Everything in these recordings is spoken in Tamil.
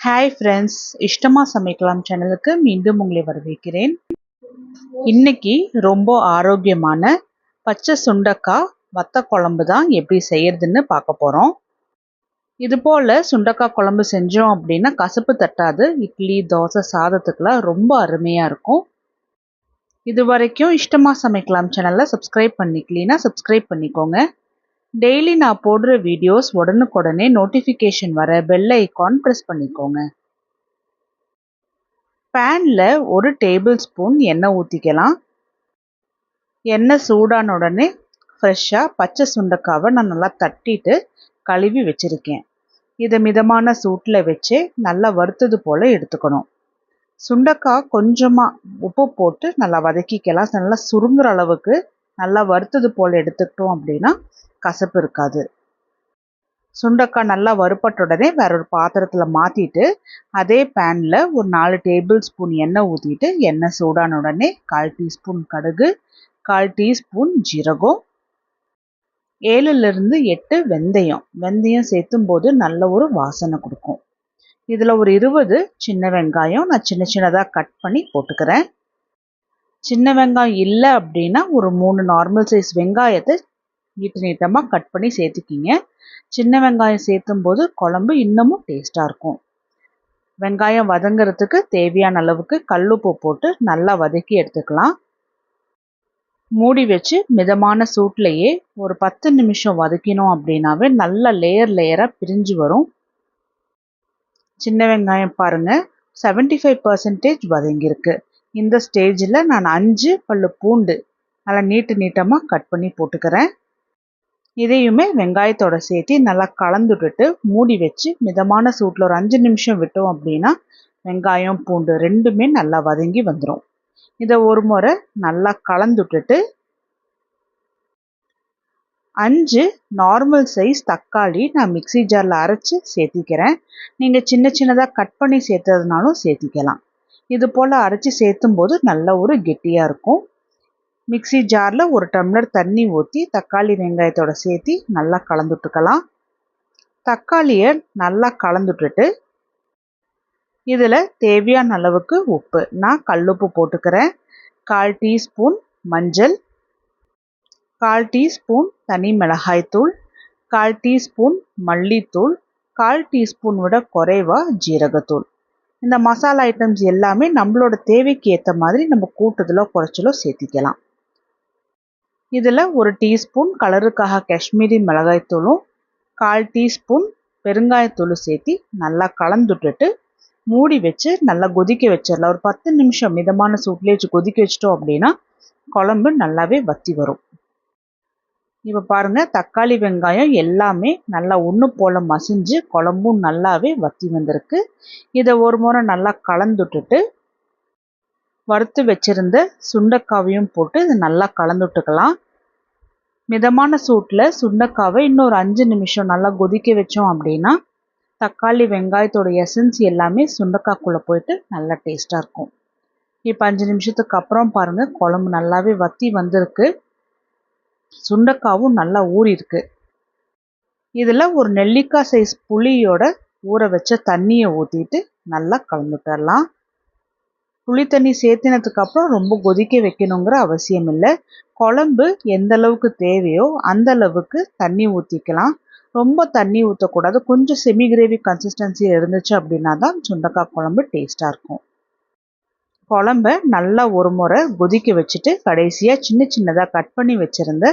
ஹாய் ஃப்ரெண்ட்ஸ் இஷ்டமாக சமைக்கலாம் சேனலுக்கு மீண்டும் உங்களை வரவேற்கிறேன். இன்னைக்கு ரொம்ப ஆரோக்கியமான பச்சை சுண்டக்காய் வத்த குழம்பு தான் எப்படி செய்யறதுன்னு பார்க்க போகிறோம் இது போல் சுண்டக்காய் குழம்பு செஞ்சோம் அப்படின்னா கசப்பு தட்டாது இட்லி தோசை சாதத்துக்கெலாம் ரொம்ப அருமையாக இருக்கும். இது வரைக்கும் இஷ்டமாக சமைக்கலாம் சேனலை சப்ஸ்கிரைப் பண்ணிக்கலீன்னா சப்ஸ்கிரைப் பண்ணிக்கோங்க. டெய்லி நான் போடுற வீடியோஸ் உடனுக்குடனே நோட்டிஃபிகேஷன் வர பெல் ஐக்கான் ப்ரெஸ் பண்ணிக்கோங்க. பேனில் ஒரு டேபிள் ஸ்பூன் எண்ணெய் ஊற்றிக்கலாம் எண்ணெய் சூடான உடனே ஃப்ரெஷ்ஷாக பச்சை சுண்டைக்காவை நான் நல்லா தட்டிட்டு கழுவி வச்சுருக்கேன். இதை மிதமான சூட்டில் வச்சு நல்லா வறுத்தது போல் எடுத்துக்கணும். சுண்டைக்காய் கொஞ்சமாக உப்பு போட்டு நல்லா வதக்கிக்கலாம். நல்லா சுருங்குற அளவுக்கு நல்லா வறுத்தது போல் எடுத்துக்கிட்டோம் அப்படின்னா கசப்பு இருக்காது. சுண்டக்காய் நல்லா வறுப்பட்ட உடனே வேற ஒரு பாத்திரத்தில் மாற்றிட்டு அதே பேனில் ஒரு நாலு டேபிள் ஸ்பூன் எண்ணெய் ஊற்றிட்டு எண்ணெய் சூடான உடனே கால் டீஸ்பூன் கடுகு கால் டீஸ்பூன் ஜீரகம் ஏழுலேருந்து எட்டு வெந்தயம். வெந்தயம் சேர்த்தும் போது நல்ல ஒரு வாசனை கொடுக்கும். இதில் ஒரு இருபது சின்ன வெங்காயம் நான் சின்ன சின்னதாக கட் பண்ணி போட்டுக்கிறேன். சின்ன வெங்காயம் இல்லை அப்படின்னா ஒரு மூணு நார்மல் சைஸ் வெங்காயத்தை நீட்டு நீட்டமாக கட் பண்ணி சேர்த்துக்கிங்க சின்ன வெங்காயம் சேர்த்தும் போது குழம்பு இன்னமும் டேஸ்ட்டாக இருக்கும். வெங்காயம் வதங்கிறதுக்கு தேவையான அளவுக்கு கல்லுப்பு போட்டு நல்லா வதக்கி எடுத்துக்கலாம். மூடி வச்சு மிதமான சூட்லேயே ஒரு பத்து நிமிஷம் வதக்கினோம் அப்படின்னாவே நல்ல லேயர் லேயராக பிரிஞ்சு வரும். சின்ன வெங்காயம் பாருங்கள் செவன்டி ஃபைவ் பர்சன்டேஜ் வதங்கியிருக்கு. இந்த ஸ்டேஜில் நான் அஞ்சு பல்லு பூண்டு நல்லா நீட்டு நீட்டமாக கட் பண்ணி போட்டுக்கிறேன். இதையுமே வெங்காயத்தோட சேர்த்து நல்லா கலந்துட்டுட்டு மூடி வச்சு மிதமான சூட்டில் ஒரு அஞ்சு நிமிஷம் விட்டோம் அப்படின்னா வெங்காயம் பூண்டு ரெண்டுமே நல்லா வதங்கி வந்துடும் இதை ஒரு முறை நல்லா கலந்துட்டுட்டு அஞ்சு நார்மல் சைஸ் தக்காளி நான் மிக்சி ஜாரில் அரைச்சி சேர்த்திக்கிறேன். நீங்கள் சின்ன சின்னதாக கட் பண்ணி சேர்த்ததுனாலும் சேர்த்திக்கலாம். இது போல் அரைச்சி சேர்த்தும் போது நல்ல ஒரு கெட்டியாக இருக்கும். மிக்சி ஜாரில் ஒரு டம்ளர் தண்ணி ஊற்றி தக்காளி வெங்காயத்தோட சேர்த்து நல்லா கலந்துட்டுக்கலாம். தக்காளியை நல்லா கலந்துட்டுட்டு இதில் தேவையான அளவுக்கு உப்பு. நான் கல்லுப்பு போட்டுக்கிறேன். கால் டீஸ்பூன் மஞ்சள் கால் டீஸ்பூன் தனி மிளகாய்த்தூள் கால் டீஸ்பூன் மல்லித்தூள் கால் டீஸ்பூன் விட குறைவாக ஜீரகத்தூள். இந்த மசாலா ஐட்டம்ஸ் எல்லாமே நம்மளோட தேவைக்கு ஏற்ற மாதிரி நம்ம கூட்டுதலோ குறைச்சலோ சேர்த்திக்கலாம். இதில் ஒரு டீஸ்பூன் கலருக்காக காஷ்மீரி மிளகாய்த்தூளும் கால் டீஸ்பூன் பெருங்காயத்தூளும் சேர்த்து நல்லா கலந்துட்டுட்டு மூடி வச்சு நல்லா கொதிக்க வச்சிடலாம். ஒரு பத்து நிமிஷம் மிதமான சூட்லேயே வச்சு கொதிக்க வச்சிட்டோம் அப்படின்னா குழம்பு நல்லாவே வத்தி வரும். இப்போ பாருங்கள் தக்காளி வெங்காயம் எல்லாமே நல்லா ஒன்று போல் மசிஞ்சு குழம்பும் நல்லாவே வத்தி வந்திருக்கு. இதை ஒரு முறை நல்லா கலந்துட்டுட்டு வறுத்து வச்சுருந்த சுண்டக்காவையும் போட்டு இது நல்லா கலந்துட்டுக்கலாம் மிதமான சூட்டில் சுண்டக்காவை இன்னொரு அஞ்சு நிமிஷம் நல்லா கொதிக்க வச்சோம் அப்படின்னா தக்காளி வெங்காயத்தோட எசன்ஸ் எல்லாமே சுண்டக்காய்க்குள்ளே போயிட்டு நல்லா டேஸ்ட்டாக இருக்கும். இப்போ அஞ்சு நிமிஷத்துக்கு அப்புறம் பாருங்கள் குழம்பு நல்லாவே வத்தி வந்திருக்கு. சுண்டக்காவும் நல்லா ஊறியிருக்கு இதில் ஒரு நெல்லிக்காய் சைஸ் புளியோட ஊற வச்ச தண்ணியை ஊற்றிட்டு நல்லா கலந்துட்டுடலாம் புளி தண்ணி சேர்த்தினதுக்கு அப்புறம் ரொம்ப கொதிக்க வைக்கணுங்கிற அவசியம் இல்லை குழம்பு எந்த அளவுக்கு தேவையோ அந்த அளவுக்கு தண்ணி ஊற்றிக்கலாம் ரொம்ப தண்ணி ஊற்றக்கூடாது கொஞ்சம் செமி கிரேவி கன்சிஸ்டன்சி இருந்துச்சு அப்படின்னா தான் சுண்டக்காய் குழம்பு டேஸ்ட்டாக இருக்கும். குழம்ப நல்லா ஒரு முறை கொதிக்க வச்சுட்டு கடைசியாக சின்ன சின்னதாக கட் பண்ணி வச்சுருந்த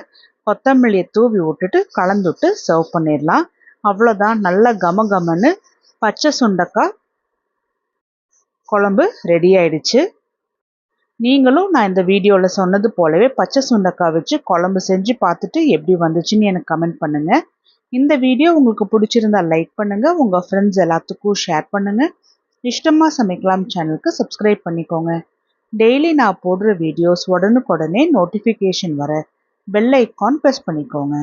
கொத்தமல்லியை தூவி விட்டுட்டு கலந்துட்டு சர்வ் பண்ணிடலாம். அவ்வளோதான் நல்லா கம கமன்னு பச்சை சுண்டக்காய் குழம்பு ரெடி ஆயிடுச்சு. நீங்களும் நான் இந்த வீடியோவில் சொன்னது போலவே பச்சை சுண்டக்காய் வச்சு குழம்பு செஞ்சு பார்த்துட்டு எப்படி வந்துச்சுன்னு எனக்கு கமெண்ட் பண்ணுங்கள் இந்த வீடியோ உங்களுக்கு பிடிச்சிருந்தா லைக் பண்ணுங்கள் உங்கள் ஃப்ரெண்ட்ஸ் எல்லாத்துக்கும் ஷேர் பண்ணுங்கள் இஷ்டமாக சமைக்கலாம் சேனலுக்கு சப்ஸ்கிரைப் பண்ணிக்கோங்க. டெய்லி நான் போடுற வீடியோஸ் உடனுக்குடனே நோட்டிஃபிகேஷன் வர. பெல் ஐக்கான் ப்ரெஸ் பண்ணிக்கோங்க.